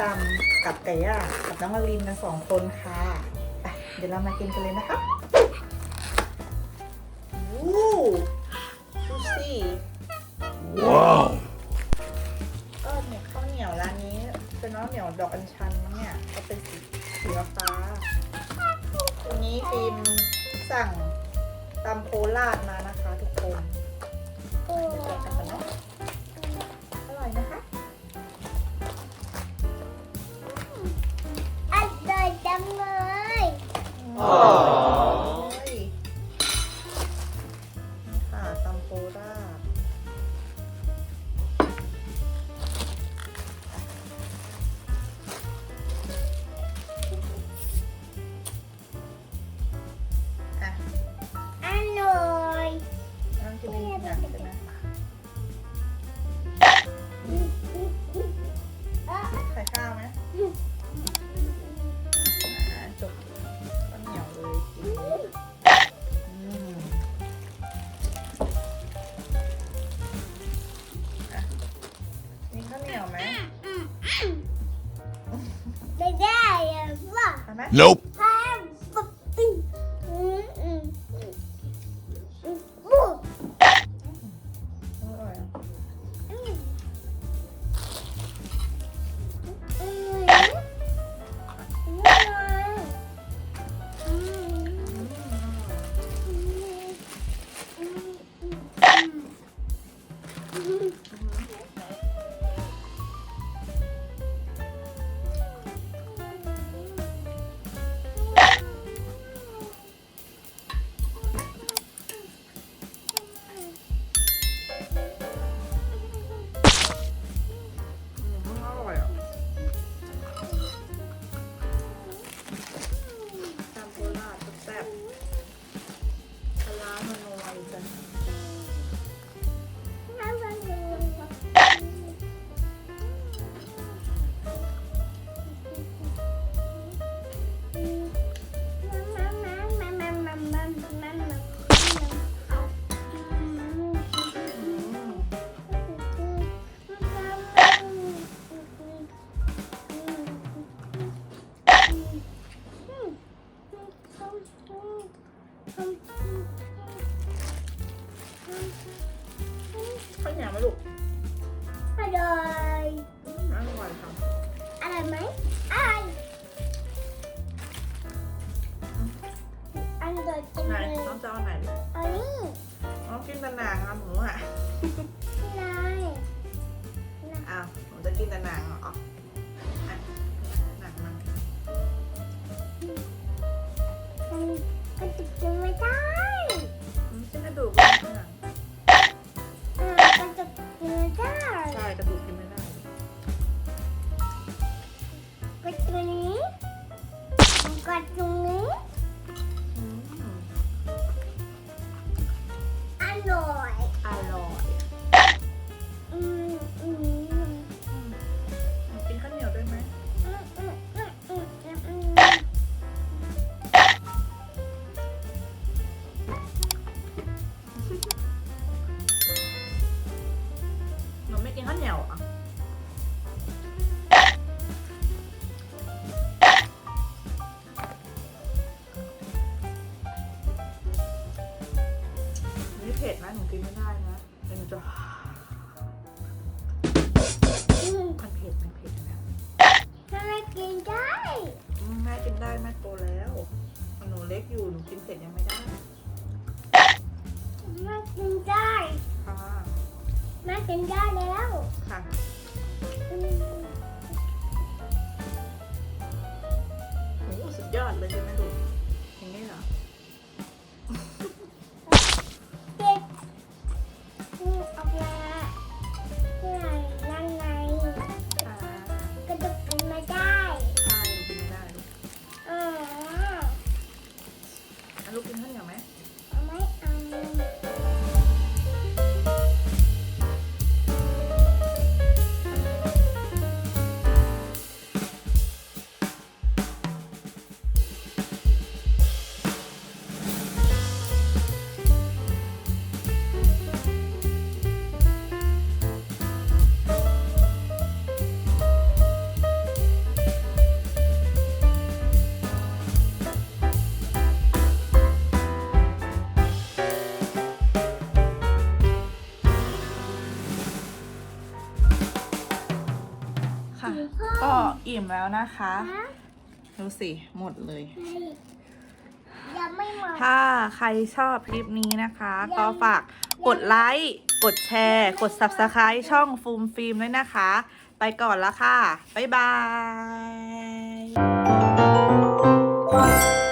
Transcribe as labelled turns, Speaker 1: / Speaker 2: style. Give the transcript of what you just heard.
Speaker 1: ตำกับไก่ย่างกับน้องมารินกันสองคนค่ะไปเดี๋ยวเรามากินกันเลยนะคะวู้ดูสิ
Speaker 2: Wow.
Speaker 1: ก็เนี่ยข้าวเหนียวร้านนี้เป็นข้าวเหนียวดอกอัญชันมั้งเนี่ยก็เป็นสีสีฟ้าวันนี้ฟิล์มสั่งตำโคราชมานะคะทุกคนเดี๋ยวแกะกันก่อนเนาะอร่อยนะคะ
Speaker 2: Nope.
Speaker 1: ร่อยอื
Speaker 3: มอ
Speaker 1: ร่อยค่ะ
Speaker 3: อร่อยไหมอร่อยอร่อยจัง
Speaker 1: ไหน
Speaker 3: เลย
Speaker 1: น้องจะเอาไหนลูก
Speaker 3: อันนี้
Speaker 1: น้องกินแต่หนังอะหมูอะ กร จะ
Speaker 3: อืม
Speaker 1: มันเผ็ดมันเผ็ดนะ
Speaker 3: ทำไมกินได้
Speaker 1: อืมแม่กินได้แม่โตแล้วหนูเล็กอยู่หนูกินเผ็ดยังไม่ได้
Speaker 3: แม่กินได้
Speaker 1: ค่ะ
Speaker 3: แม่กินได้แล้ว
Speaker 1: ค่ะ
Speaker 3: อืม
Speaker 1: โอ้สุดยอดเลยใช่ไหมลูก ค่ะ
Speaker 3: สีส้ม
Speaker 1: ก็อิ่มแล้วนะคะ
Speaker 3: นะ
Speaker 1: ดูสิ หมดเลย
Speaker 3: ยังไม่หมด
Speaker 1: ถ้าใครชอบคลิปนี้นะคะ ก็ฝากกดไลค์ กดแชร์ กด Subscribe ช่องฟูมฟิล์มด้วยนะคะ ไปก่อนแล้วค่ะ บ๊ายบาย